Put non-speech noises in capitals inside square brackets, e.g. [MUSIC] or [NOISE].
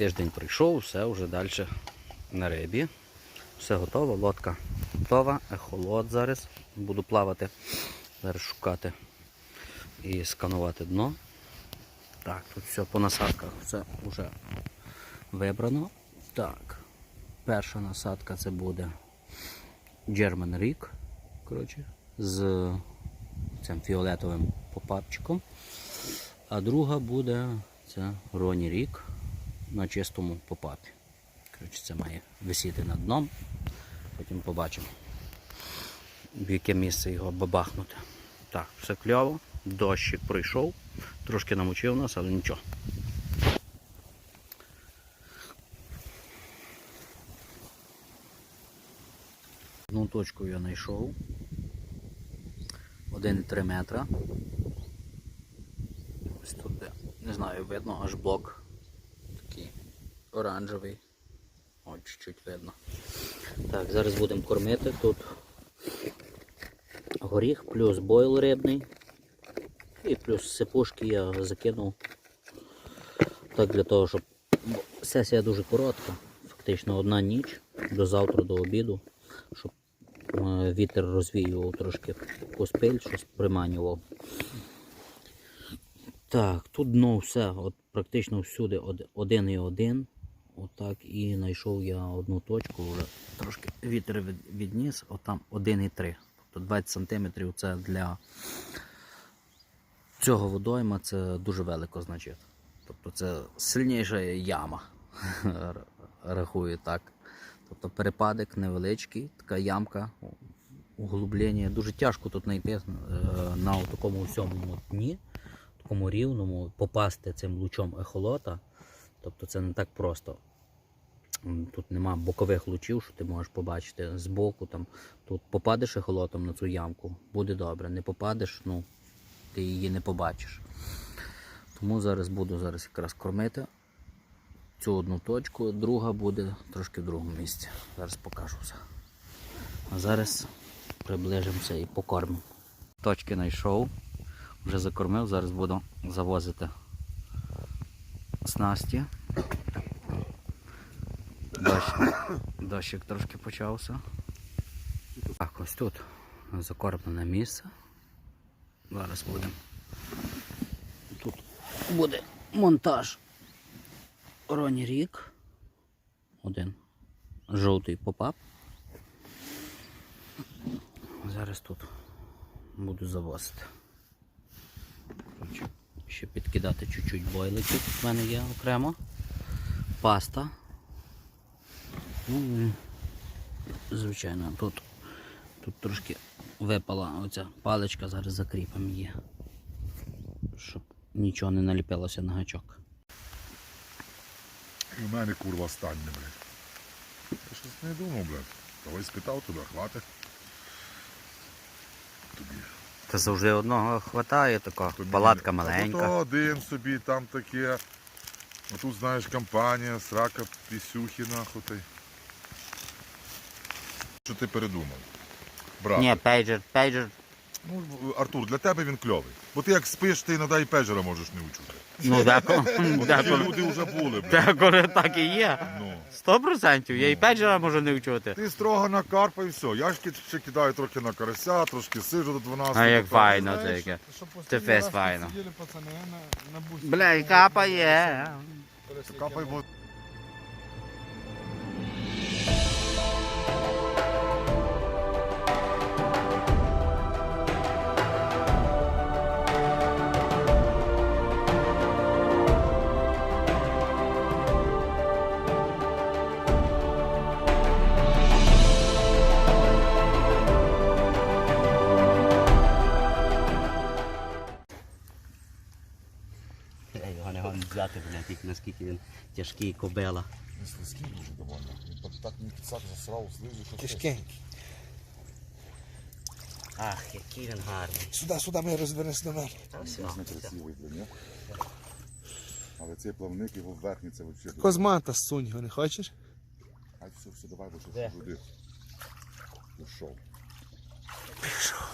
Тиждень прийшов, все вже далі на рибі. Все готово, лодка готова, ехолот зараз. Буду плавати, зараз шукати і сканувати дно. Так, тут все по насадках, все вже вибрано. Так, перша насадка це буде German Rig, коротше, з цим фіолетовим попапчиком. А друга буде це Ronnie Rig на чистому попапі. Коротше, це має висіти над дном. Потім побачимо, в яке місце його бабахнути. Так, все кльово. Дощик пройшов, трошки намочив нас, але нічого. Одну точку я знайшов. 1,3 метра. Ось тут, де, не знаю, видно аж блок оранжевий. Ось чуть-чуть видно. Так, зараз будемо кормити. Тут горіх, плюс бойл рибний. І плюс сипушки я закинув. Так для того, щоб сесія дуже коротка, фактично одна ніч до завтра, до обіду, щоб е, вітер розвіював трошки поспиль, щось приманював. Так, тут дно все, от практично всюди один і один. Отак і знайшов я одну точку, вже трошки вітер відніс, отам 1,3. Тобто 20 см це для цього водойма це дуже велико значить. Тобто це сильніша яма, [LAUGHS] рахую так. Тобто перепадик невеличкий, така ямка, углублення. Дуже тяжко тут знайти е, на такому всьому дні, такому рівному, попасти цим лучом ехолота. Тобто це не так просто. Тут нема бокових лучів, що ти можеш побачити збоку. Там. Тут попадеш ехолотом на цю ямку, буде добре. Не попадеш, ну, ти її не побачиш. Тому зараз буду зараз якраз кормити цю одну точку, друга буде трошки в другому місці. Зараз покажу все. А зараз приближимося і покормимо. Точки знайшов, вже закормив, зараз буду завозити снасті. Дощ, дощик трошки почався. Так, ось тут закормлене місце. Зараз будемо. Тут буде монтаж Роні Рік. Один жовтий попап. Зараз тут буду завозити. Ще підкидати чуть-чуть бойликів. У мене є окремо. Паста. Ну, і, звичайно, тут, тут трошки випала оця паличка, зараз закріпимо її. Щоб нічого не наліпилося на гачок. І в мене курва стань, блядь. Я щось не думав, блядь. Давай спитав тебе, хватить. Тобі. Та завжди одного хватає, така Тобі палатка маленька. То один собі там таке. А тут знаєш компанія, срака пісюхи нахуй. Що ти передумав? Брат, Ні, пейджер, пейджер. ну, Артур, для тебе він кльовий. Бо ти як спиш, ти іноді і пежера можеш не учути. Ну, деколи, Такі деколи, люди вже були, блядь. деколи так і є. Ну. Сто процентів. Я і пейджера можу не вчути. Ти строго на карпа і все. Я ж ки- ще кидаю трохи на карася, трошки сижу до 12. А як файно це яке. Це останній файно. Бля, і капає. Капай, бо взяти, блядь, як наскільки він тяжкий кобила. Він слизький дуже доволі. Він так мені підсак засрав слизу, що Тяжкенький. Ах, який він гарний. Сюди, сюди ми розвернемось до мене. Та все. Не красивий, блін, ні? Але цей плавник, його верхній, це взагалі. Козмата сунь його, не хочеш? Ай, все, все, давай, бо Де? щось туди. Пішов. Пішов.